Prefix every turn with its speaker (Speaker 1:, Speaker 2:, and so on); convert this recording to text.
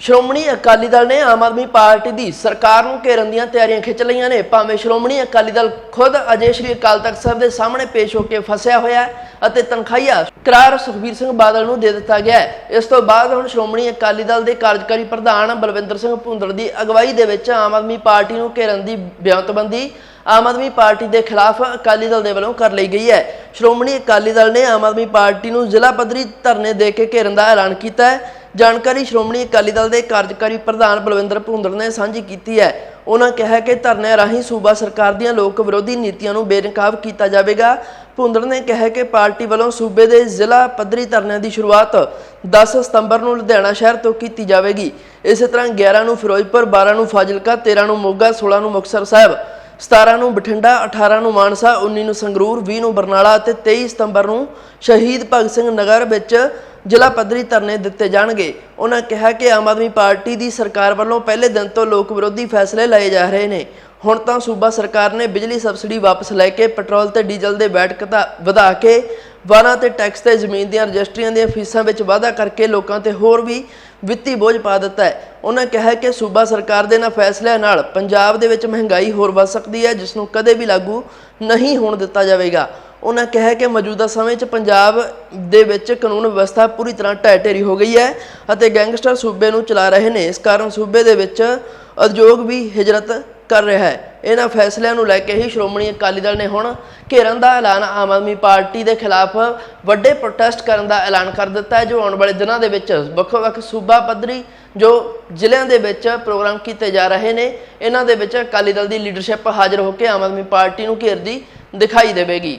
Speaker 1: ਸ਼੍ਰੋਮਣੀ ਅਕਾਲੀ ਦਲ ਨੇ ਆਮ ਆਦਮੀ ਪਾਰਟੀ ਦੀ ਸਰਕਾਰ ਨੂੰ ਘੇਰਨ ਦੀਆਂ ਤਿਆਰੀਆਂ ਖਿੱਚ ਲਈਆਂ ਨੇ। ਭਾਵੇਂ ਸ਼੍ਰੋਮਣੀ ਅਕਾਲੀ ਦਲ ਖੁਦ ਅਜੇ ਸ਼੍ਰੀ ਅਕਾਲ ਤਖਤ ਸਾਹਿਬ ਦੇ ਸਾਹਮਣੇ ਪੇਸ਼ ਹੋ ਕੇ ਫਸਿਆ ਹੋਇਆ ਹੈ ਅਤੇ ਤਨਖਾਹੀਆ ਕਰਾਰ ਸੁਖਬੀਰ ਸਿੰਘ ਬਾਦਲ ਨੂੰ ਦੇ ਦਿੱਤਾ ਗਿਆ ਹੈ। ਇਸ ਤੋਂ ਬਾਅਦ ਹੁਣ ਸ਼੍ਰੋਮਣੀ ਅਕਾਲੀ ਦਲ ਦੇ ਕਾਰਜਕਾਰੀ ਪ੍ਰਧਾਨ ਬਲਵਿੰਦਰ ਸਿੰਘ ਭੁੰਦੜ ਦੀ ਅਗਵਾਈ ਦੇ ਵਿੱਚ ਆਮ ਆਦਮੀ ਪਾਰਟੀ ਨੂੰ ਘੇਰਨ ਦੀ ਬਿਆਨਤਬੰਦੀ ਆਮ ਆਦਮੀ ਪਾਰਟੀ ਦੇ ਖਿਲਾਫ ਅਕਾਲੀ ਦਲ ਦੇ ਵੱਲੋਂ ਕਰ ਲਈ ਗਈ ਹੈ। ਸ਼੍ਰੋਮਣੀ ਅਕਾਲੀ ਦਲ ਨੇ ਆਮ ਆਦਮੀ ਪਾਰਟੀ ਨੂੰ ਜ਼ਿਲ੍ਹਾ ਪੱਧਰੀ ਧਰਨੇ ਦੇ ਕੇ ਘੇਰਨ ਦਾ ਐਲਾਨ ਕੀਤਾ ਹੈ। ਜਾਣਕਾਰੀ ਸ਼੍ਰੋਮਣੀ ਅਕਾਲੀ ਦਲ ਦੇ ਕਾਰਜਕਾਰੀ ਪ੍ਰਧਾਨ ਬਲਵਿੰਦਰ ਭੁੰਦੜ ਨੇ ਸਾਂਝੀ ਕੀਤੀ ਹੈ। ਉਹਨਾਂ ਕਿਹਾ ਕਿ ਧਰਨੇ ਰਾਹੀਂ ਸੂਬਾ ਸਰਕਾਰ ਦੀਆਂ ਲੋਕ ਵਿਰੋਧੀ ਨੀਤੀਆਂ ਨੂੰ ਬੇਨਕਾਬ ਕੀਤਾ ਜਾਵੇਗਾ। ਭੁੰਦੜ ਨੇ ਕਿਹਾ ਕਿ ਪਾਰਟੀ ਵੱਲੋਂ ਸੂਬੇ ਦੇ ਜ਼ਿਲ੍ਹਾ ਪੱਧਰੀ ਧਰਨਿਆਂ ਦੀ ਸ਼ੁਰੂਆਤ 10 ਸਤੰਬਰ ਨੂੰ ਲੁਧਿਆਣਾ ਸ਼ਹਿਰ ਤੋਂ ਕੀਤੀ ਜਾਵੇਗੀ। ਇਸੇ ਤਰ੍ਹਾਂ 11 ਨੂੰ ਫਿਰੋਜ਼ਪੁਰ 12 ਨੂੰ ਫਾਜ਼ਿਲਕਾ 13 ਨੂੰ ਮੋਗਾ 16 ਨੂੰ ਮੁਕਤਸਰ ਸਾਹਿਬ 17 ਨੂੰ ਬਠਿੰਡਾ 18 ਨੂੰ ਮਾਨਸਾ 19 ਨੂੰ ਸੰਗਰੂਰ 20 ਨੂੰ ਬਰਨਾਲਾ ਅਤੇ 23 ਸਤੰਬਰ ਨੂੰ ਸ਼ਹੀਦ ਭਗਤ ਸਿੰਘ ਨਗਰ ਵਿੱਚ ਜ਼ਿਲ੍ਹਾ ਪੱਧਰੀ ਧਰਨੇ ਦਿੱਤੇ ਜਾਣਗੇ। ਉਹਨਾਂ ਕਿਹਾ ਕਿ ਆਮ ਆਦਮੀ ਪਾਰਟੀ ਦੀ ਸਰਕਾਰ ਵੱਲੋਂ ਪਹਿਲੇ ਦਿਨ ਤੋਂ ਲੋਕ ਵਿਰੋਧੀ ਫੈਸਲੇ ਲਏ ਜਾ ਰਹੇ ਨੇ। ਹੁਣ ਤਾਂ ਸੂਬਾ ਸਰਕਾਰ ਨੇ ਬਿਜਲੀ ਸਬਸਿਡੀ ਵਾਪਸ ਲੈ ਕੇ ਪੈਟਰੋਲ ਤੇ ਡੀਜ਼ਲ ਦੇ ਵੈਟ ਘਟਾ- ਵਧਾ ਕੇ ਵਾਹਨਾਂ ਤੇ ਟੈਕਸ ਤੇ ਜ਼ਮੀਨ ਦੀਆਂ ਰਜਿਸਟਰੀਆਂ ਦੀਆਂ ਫੀਸਾਂ ਵਿੱਚ ਵਾਧਾ ਕਰਕੇ ਲੋਕਾਂ ਤੇ ਹੋਰ ਵੀ ਵਿੱਤੀ ਬੋਝ ਪਾ ਦਿੱਤਾ ਹੈ। ਉਹਨਾਂ ਕਿਹਾ ਕਿ ਸੂਬਾ ਸਰਕਾਰ ਦੇ ਇਹਨਾਂ ਫੈਸਲਿਆਂ ਨਾਲ ਪੰਜਾਬ ਦੇ ਵਿੱਚ ਮਹਿੰਗਾਈ ਹੋਰ ਵੱਧ ਸਕਦੀ ਹੈ, ਜਿਸ ਨੂੰ ਕਦੇ ਵੀ ਲਾਗੂ ਨਹੀਂ ਹੋਣ ਦਿੱਤਾ ਜਾਵੇਗਾ। ਉਹਨਾਂ ਕਿਹਾ ਕਿ ਮੌਜੂਦਾ ਸਮੇਂ 'ਚ ਪੰਜਾਬ ਦੇ ਵਿੱਚ ਕਾਨੂੰਨ ਵਿਵਸਥਾ ਪੂਰੀ ਤਰ੍ਹਾਂ ਢਹਿ ਢੇਰੀ ਹੋ ਗਈ ਹੈ ਅਤੇ ਗੈਂਗਸਟਰ ਸੂਬੇ ਨੂੰ ਚਲਾ ਰਹੇ ਨੇ। ਇਸ ਕਾਰਨ ਸੂਬੇ ਦੇ ਵਿੱਚ ਉਦਯੋਗ ਵੀ ਹਿਜਰਤ ਕਰ ਰਿਹਾ ਹੈ। ਇਹਨਾਂ ਫੈਸਲਿਆਂ ਨੂੰ ਲੈ ਕੇ ਹੀ ਸ਼੍ਰੋਮਣੀ ਅਕਾਲੀ ਦਲ ਨੇ ਹੁਣ ਘੇਰਨ ਦਾ ਐਲਾਨ। ਆਮ ਆਦਮੀ ਪਾਰਟੀ ਦੇ ਖਿਲਾਫ ਵੱਡੇ ਪ੍ਰੋਟੈਸਟ ਕਰਨ ਦਾ ਐਲਾਨ ਕਰ ਦਿੱਤਾ ਹੈ, ਜੋ ਆਉਣ ਵਾਲੇ ਦਿਨਾਂ ਦੇ ਵਿੱਚ ਵੱਖ-ਵੱਖ ਸੂਬਾ ਪੱਧਰੀ ਜੋ ਜ਼ਿਲ੍ਹਿਆਂ ਦੇ ਵਿੱਚ ਪ੍ਰੋਗਰਾਮ ਕੀਤੇ ਜਾ ਰਹੇ ਨੇ, ਇਹਨਾਂ ਦੇ ਵਿੱਚ ਅਕਾਲੀ ਦਲ ਦੀ ਲੀਡਰਸ਼ਿਪ ਹਾਜ਼ਰ ਹੋ ਕੇ ਆਮ ਆਦਮੀ ਪਾਰਟੀ ਨੂੰ ਘੇਰਦੀ ਦਿਖਾਈ ਦੇਵੇਗੀ।